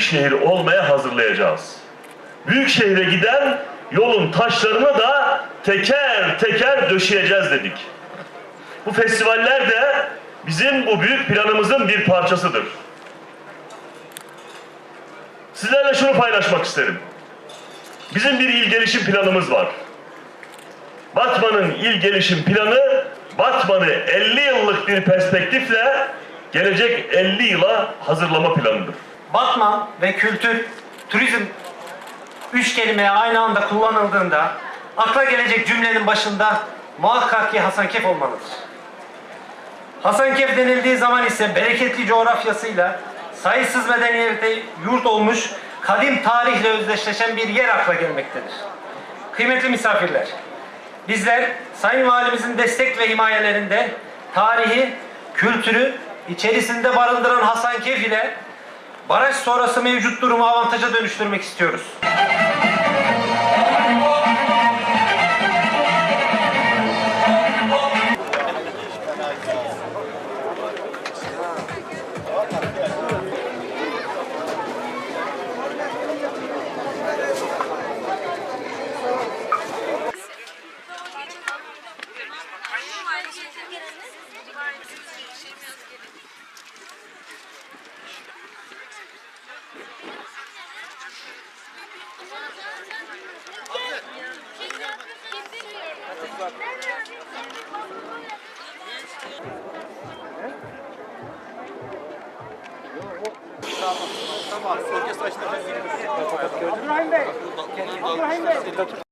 şehir olmaya hazırlayacağız. Büyük şehre giden yolun taşlarını da teker teker döşeyeceğiz dedik. Bu festivaller de bizim bu büyük planımızın bir parçasıdır. Sizlerle şunu paylaşmak isterim. Bizim bir il gelişim planımız var. Batman'ın il gelişim planı Batman'ı 50 yıllık bir perspektifle gelecek 50 yıla hazırlama planıdır. Batman ve kültür, turizm üç kelime aynı anda kullanıldığında akla gelecek cümlenin başında muhakkak ki Hasankeyf olmalıdır. Hasankeyf denildiği zaman ise bereketli coğrafyasıyla sayısız medeniyete yurt olmuş, kadim tarihle özdeşleşen bir yer akla gelmektedir. Kıymetli misafirler, bizler Sayın Valimizin destek ve himayelerinde tarihi, kültürü içerisinde barındıran Hasankeyf ile Baraj sonrası mevcut durumu avantaja dönüştürmek istiyoruz. Thank you. Tamam. Orkestra işte. Abdurrahim Bey. Abdurrahim Bey.